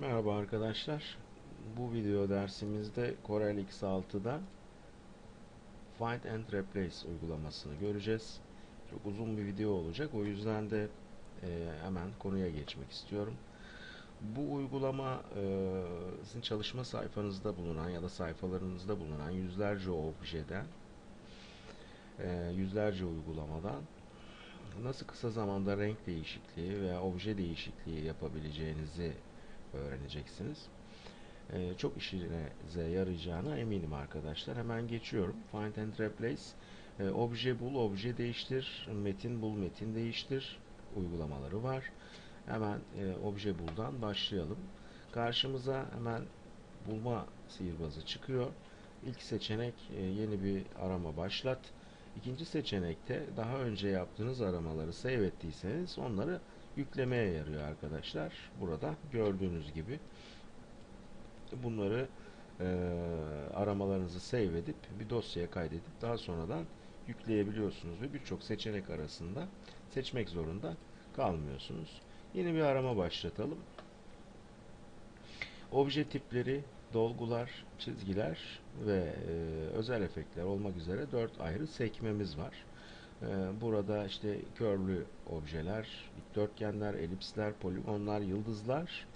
Merhaba arkadaşlar. Bu video dersimizde Corel X6'da Find and Replace uygulamasını göreceğiz. Çok uzun bir video olacak. O yüzden de e, hemen konuya geçmek istiyorum. Bu uygulama e, sizin çalışma sayfanızda bulunan ya da sayfalarınızda bulunan yüzlerce objeden e, yüzlerce uygulamadan nasıl kısa zamanda renk değişikliği veya obje değişikliği yapabileceğinizi öğreneceksiniz. Ee, çok işinize yarayacağına eminim arkadaşlar. Hemen geçiyorum. Find and Replace. Ee, obje bul, obje değiştir. Metin bul, metin değiştir. Uygulamaları var. Hemen e, obje buldan başlayalım. Karşımıza hemen bulma sihirbazı çıkıyor. İlk seçenek e, yeni bir arama başlat. İkinci seçenekte daha önce yaptığınız aramaları save ettiyseniz onları yüklemeye yarıyor arkadaşlar. Burada gördüğünüz gibi bunları e, aramalarınızı save edip bir dosyaya kaydedip daha sonradan yükleyebiliyorsunuz ve birçok seçenek arasında seçmek zorunda kalmıyorsunuz. Yeni bir arama başlatalım. Obje tipleri, dolgular, çizgiler ve e, özel efektler olmak üzere dört ayrı sekmemiz var. E, burada işte körlü objeler, dikdörtgenler, elipsler, poligonlar, yıldızlar,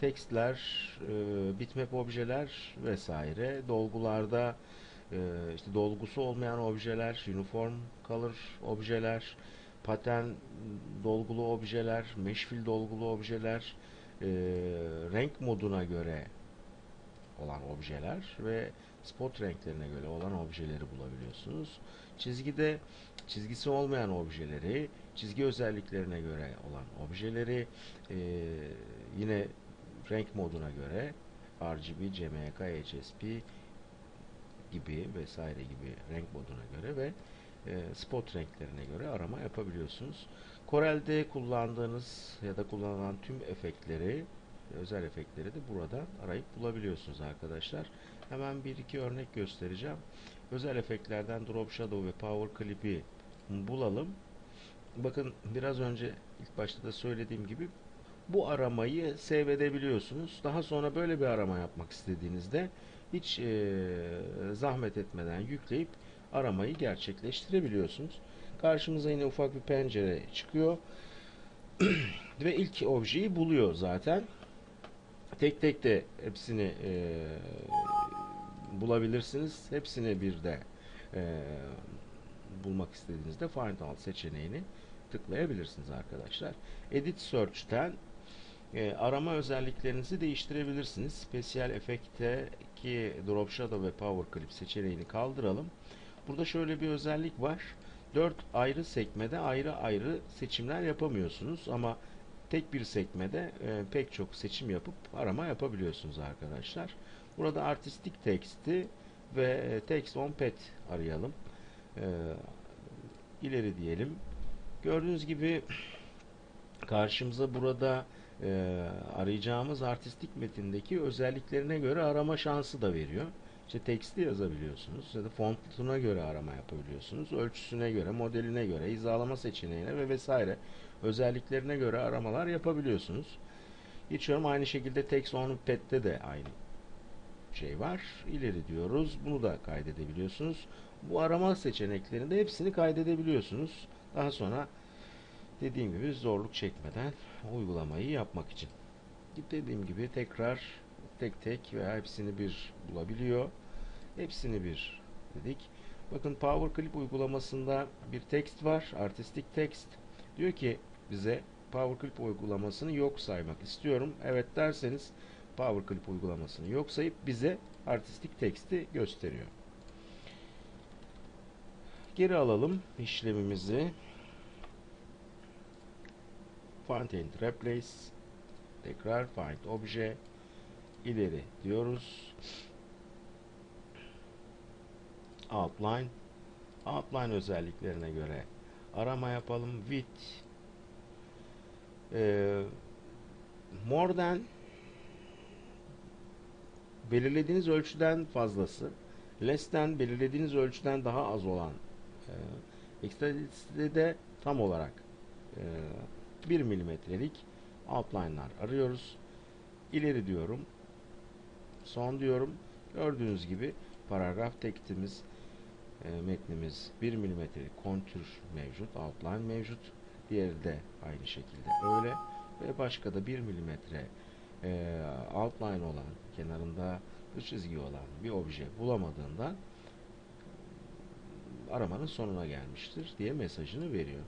tekstler, e, bitmap objeler vesaire. Dolgularda e, işte dolgusu olmayan objeler, uniform color objeler, paten dolgulu objeler, mesh fill dolgulu objeler, e, renk moduna göre olan objeler ve spot renklerine göre olan objeleri bulabiliyorsunuz. Çizgide çizgisi olmayan objeleri, çizgi özelliklerine göre olan objeleri e, yine renk moduna göre RGB, CMYK, HSP gibi vesaire gibi renk moduna göre ve e, spot renklerine göre arama yapabiliyorsunuz. Corel'de kullandığınız ya da kullanılan tüm efektleri özel efektleri de burada arayıp bulabiliyorsunuz arkadaşlar. Hemen bir iki örnek göstereceğim. Özel efektlerden Drop Shadow ve Power Clip'i bulalım. Bakın biraz önce ilk başta da söylediğim gibi bu aramayı save edebiliyorsunuz. Daha sonra böyle bir arama yapmak istediğinizde hiç e, zahmet etmeden yükleyip aramayı gerçekleştirebiliyorsunuz. Karşımıza yine ufak bir pencere çıkıyor. ve ilk objeyi buluyor zaten. Tek tek de hepsini e, bulabilirsiniz. Hepsini bir de e, bulmak istediğinizde Find All seçeneğini tıklayabilirsiniz arkadaşlar. Edit Search'ten e, arama özelliklerinizi değiştirebilirsiniz. Special Effect'teki Drop Shadow ve Power Clip seçeneğini kaldıralım. Burada şöyle bir özellik var. 4 ayrı sekmede ayrı ayrı seçimler yapamıyorsunuz ama tek bir sekmede e, pek çok seçim yapıp arama yapabiliyorsunuz arkadaşlar. Burada artistik teksti ve text on pet arayalım. E, ileri diyelim. Gördüğünüz gibi karşımıza burada e, arayacağımız artistik metindeki özelliklerine göre arama şansı da veriyor. İşte teksti yazabiliyorsunuz ya da fontuna göre arama yapabiliyorsunuz. Ölçüsüne göre, modeline göre, hizalama seçeneğine ve vesaire özelliklerine göre aramalar yapabiliyorsunuz. Geçiyorum aynı şekilde text on pet'te de aynı şey var. İleri diyoruz. Bunu da kaydedebiliyorsunuz. Bu arama seçeneklerinde hepsini kaydedebiliyorsunuz. Daha sonra dediğim gibi zorluk çekmeden uygulamayı yapmak için. Dediğim gibi tekrar tek tek veya hepsini bir bulabiliyor. Hepsini bir dedik. Bakın Power Clip uygulamasında bir text var. Artistik text. Diyor ki bize Power Clip uygulamasını yok saymak istiyorum. Evet derseniz Power Clip uygulamasını yok sayıp bize artistik teksti gösteriyor. Geri alalım işlemimizi. Find and Replace tekrar Find Obje ileri diyoruz. Outline Outline özelliklerine göre arama yapalım. Width e, more than belirlediğiniz ölçüden fazlası less than belirlediğiniz ölçüden daha az olan e, extensity de tam olarak e, 1 milimetrelik outline'lar arıyoruz. ileri diyorum. Son diyorum. Gördüğünüz gibi paragraf tekstimiz e, metnimiz 1 mm kontür mevcut, outline mevcut. Diğeri de aynı şekilde öyle ve başka da 1 mm e, outline olan, kenarında bir çizgi olan bir obje bulamadığında aramanın sonuna gelmiştir diye mesajını veriyor.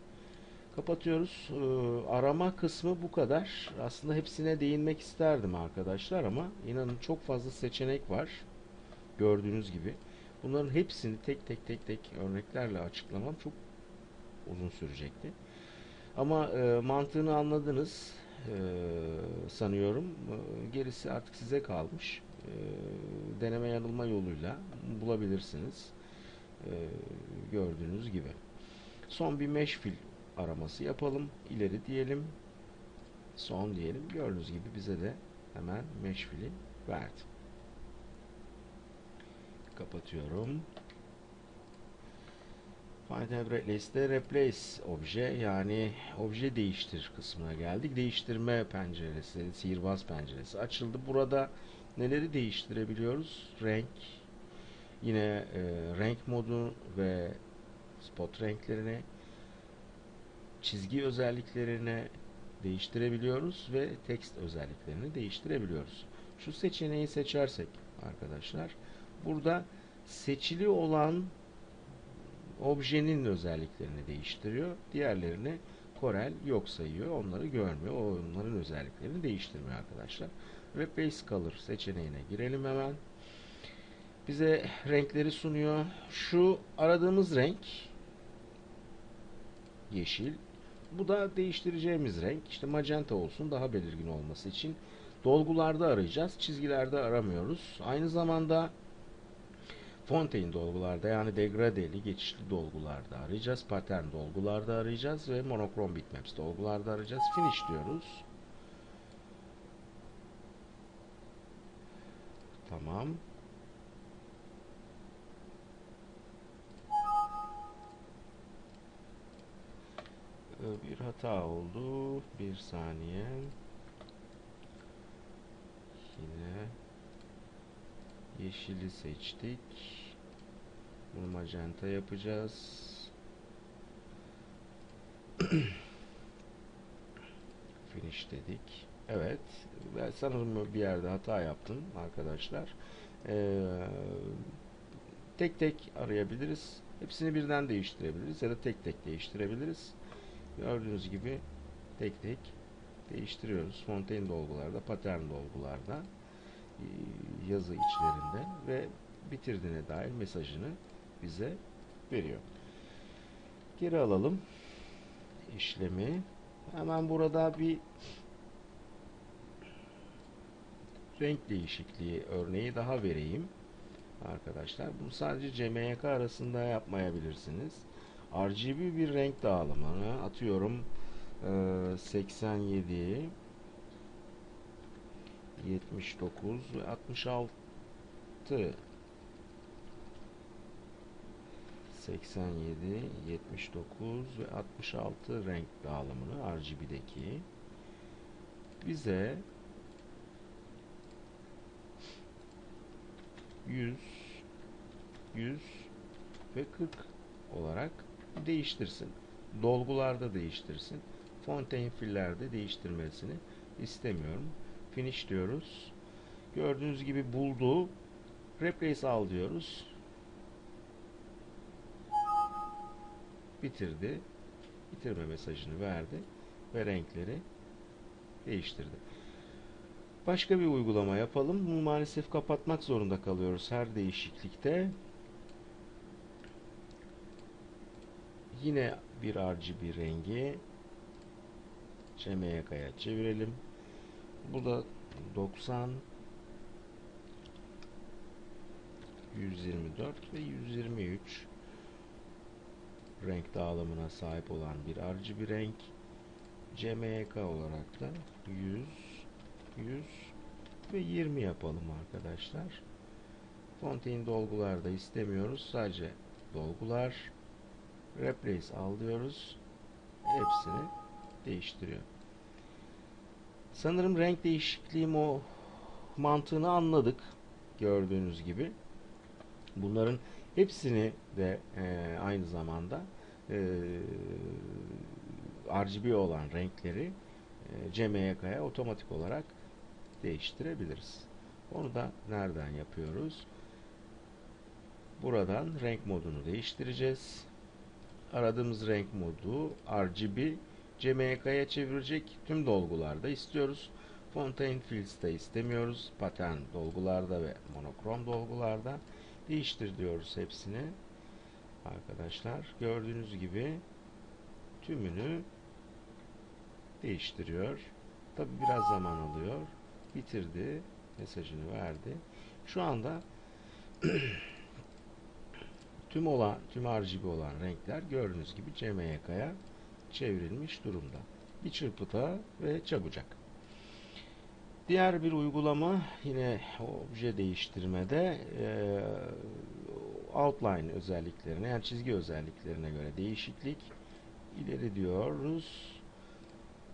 Kapatıyoruz. Ee, arama kısmı bu kadar. Aslında hepsine değinmek isterdim arkadaşlar ama inanın çok fazla seçenek var. Gördüğünüz gibi. Bunların hepsini tek tek tek tek örneklerle açıklamam çok uzun sürecekti. Ama e, mantığını anladınız e, sanıyorum. E, gerisi artık size kalmış. E, deneme yanılma yoluyla bulabilirsiniz. E, gördüğünüz gibi. Son bir mesh fill araması yapalım. İleri diyelim. Son diyelim. Gördüğünüz gibi bize de hemen mesh fill'i verdi. Kapatıyorum. Replace'de replace obje yani obje değiştir kısmına geldik. Değiştirme penceresi, sihirbaz penceresi açıldı. Burada neleri değiştirebiliyoruz? Renk, yine e, renk modu ve spot renklerini, çizgi özelliklerini değiştirebiliyoruz ve text özelliklerini değiştirebiliyoruz. Şu seçeneği seçersek arkadaşlar burada seçili olan objenin özelliklerini değiştiriyor. Diğerlerini Corel yok sayıyor. Onları görmüyor. Onların özelliklerini değiştirmiyor arkadaşlar. Replace Color seçeneğine girelim hemen. Bize renkleri sunuyor. Şu aradığımız renk yeşil. Bu da değiştireceğimiz renk. İşte magenta olsun daha belirgin olması için. Dolgularda arayacağız. Çizgilerde aramıyoruz. Aynı zamanda Fontaine dolgularda yani degradeli geçişli dolgularda arayacağız. Pattern dolgularda arayacağız ve monokrom bitmaps dolgularda arayacağız. Finish diyoruz. Tamam. Ee, bir hata oldu. Bir saniye. Yine yeşili seçtik. Bunu magenta yapacağız. Finish dedik. Evet. Ben sanırım bir yerde hata yaptım arkadaşlar. Ee, tek tek arayabiliriz. Hepsini birden değiştirebiliriz ya da tek tek değiştirebiliriz. Gördüğünüz gibi tek tek değiştiriyoruz. Fontaine dolgularda, patern dolgularda, e, yazı içlerinde ve bitirdiğine dair mesajını bize veriyor. Geri alalım işlemi. Hemen burada bir renk değişikliği örneği daha vereyim arkadaşlar. Bunu sadece CMYK arasında yapmayabilirsiniz. RGB bir renk dağılımını atıyorum 87 79 ve 66 87 79 ve 66 renk dağılımını RGB'deki bize 100 100 ve 40 olarak değiştirsin. Dolgularda değiştirsin. Fontaine fillerde değiştirmesini istemiyorum. Finish diyoruz. Gördüğünüz gibi buldu. Replace al diyoruz. Bitirdi. Bitirme mesajını verdi ve renkleri değiştirdi. Başka bir uygulama yapalım. Bunu maalesef kapatmak zorunda kalıyoruz her değişiklikte. Yine bir RGB rengi CMYK'ya çevirelim. Bu da 90 124 ve 123 renk dağılımına sahip olan bir RGB renk. CMYK olarak da 100 100 ve 20 yapalım arkadaşlar. Fontaine dolgularda istemiyoruz. Sadece dolgular replace al diyoruz. Hepsini değiştiriyor. Sanırım renk değişikliğim o mantığını anladık. Gördüğünüz gibi. Bunların hepsini de e, aynı zamanda e, RGB olan renkleri e, CMYK'ya otomatik olarak değiştirebiliriz. Onu da nereden yapıyoruz? Buradan renk modunu değiştireceğiz. Aradığımız renk modu RGB CMYK'ya çevirecek tüm dolgularda istiyoruz. Fontaine Fields'te istemiyoruz. Pattern dolgularda ve monokrom dolgularda değiştir diyoruz hepsini. Arkadaşlar gördüğünüz gibi tümünü değiştiriyor. Tabi biraz zaman alıyor. Bitirdi. Mesajını verdi. Şu anda tüm olan, tüm RGB olan renkler gördüğünüz gibi CMYK'ya çevrilmiş durumda. Bir çırpıda ve çabucak. Diğer bir uygulama yine obje değiştirmede e, outline özelliklerine yani çizgi özelliklerine göre değişiklik ileri diyoruz.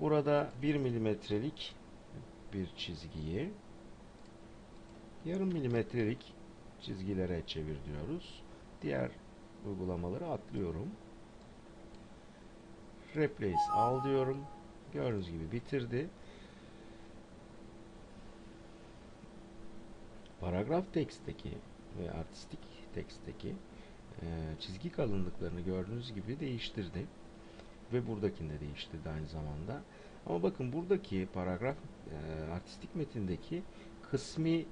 Burada 1 milimetrelik bir çizgiyi yarım milimetrelik çizgilere çevir diyoruz. Diğer uygulamaları atlıyorum. Replace al diyorum. Gördüğünüz gibi bitirdi. Paragraf teksteki ve artistik teksteki e, çizgi kalınlıklarını gördüğünüz gibi değiştirdi. Ve buradakini de değiştirdi aynı zamanda. Ama bakın buradaki paragraf e, artistik metindeki kısmi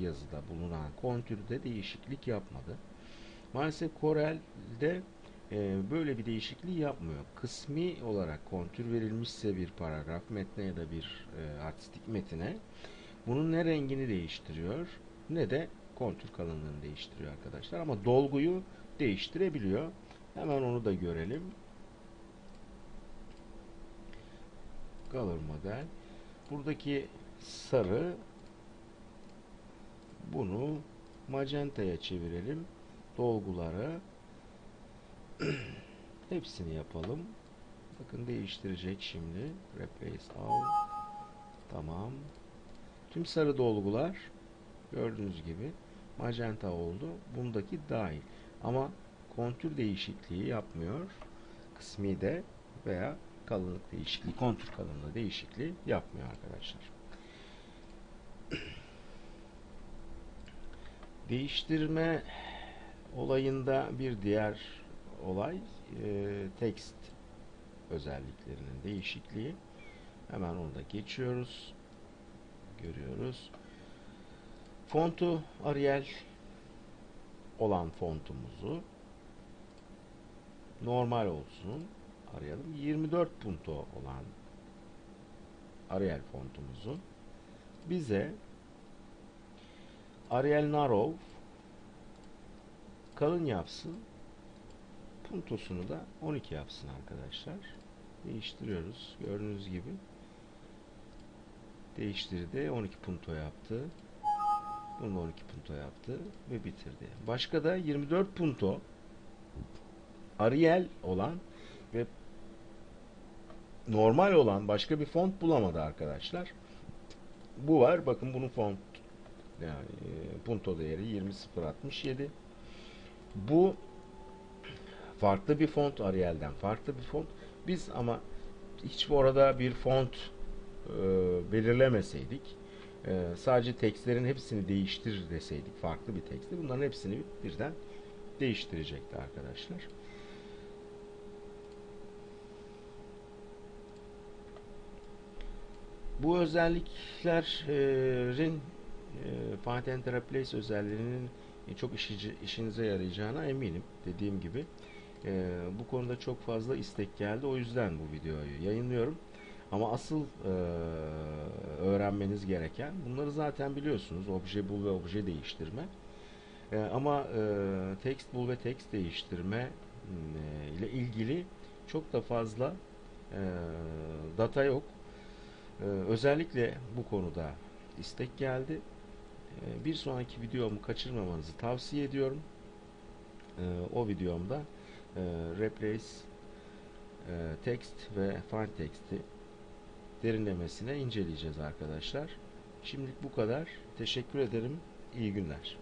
yazıda bulunan kontürde değişiklik yapmadı. Maalesef Corel'de e, böyle bir değişikliği yapmıyor. Kısmi olarak kontür verilmişse bir paragraf metne ya da bir e, artistik metine bunun ne rengini değiştiriyor ne de kontür kalınlığını değiştiriyor arkadaşlar. Ama dolguyu değiştirebiliyor. Hemen onu da görelim. Color model. Buradaki sarı bunu magenta'ya çevirelim. Dolguları hepsini yapalım. Bakın değiştirecek şimdi. Replace all. Tamam. Tüm sarı dolgular gördüğünüz gibi magenta oldu. Bundaki dahil. Ama kontür değişikliği yapmıyor. Kısmi de veya kalınlık değişikliği, kontür kalınlığı değişikliği yapmıyor arkadaşlar. Değiştirme olayında bir diğer olay e, text özelliklerinin değişikliği. Hemen onu da geçiyoruz. Görüyoruz. Fontu Arial olan fontumuzu normal olsun arayalım. 24 punto olan Arial fontumuzu bize Arial Narrow kalın yapsın. Puntosunu da 12 yapsın arkadaşlar. Değiştiriyoruz. Gördüğünüz gibi değiştirdi. 12 punto yaptı. Bunu 12 punto yaptı ve bitirdi. Başka da 24 punto Arial olan ve normal olan başka bir font bulamadı arkadaşlar. Bu var. Bakın bunun font yani e, punto değeri 20067. Bu farklı bir font Arial'den farklı bir font. Biz ama hiç bu arada bir font e, belirlemeseydik e, sadece tekstlerin hepsini değiştir deseydik farklı bir teksti bunların hepsini birden değiştirecekti arkadaşlar. Bu özelliklerin e, Patent Replace özelliğinin çok işici, işinize yarayacağına eminim. Dediğim gibi e, bu konuda çok fazla istek geldi. O yüzden bu videoyu yayınlıyorum. Ama asıl e, öğrenmeniz gereken bunları zaten biliyorsunuz. Obje bul ve obje değiştirme. E, ama e, text bul ve text değiştirme e, ile ilgili çok da fazla e, data yok. E, özellikle bu konuda istek geldi. E, bir sonraki videomu kaçırmamanızı tavsiye ediyorum. E, o videomda e, replace e, text ve find text'i derinlemesine inceleyeceğiz arkadaşlar. Şimdilik bu kadar. Teşekkür ederim. İyi günler.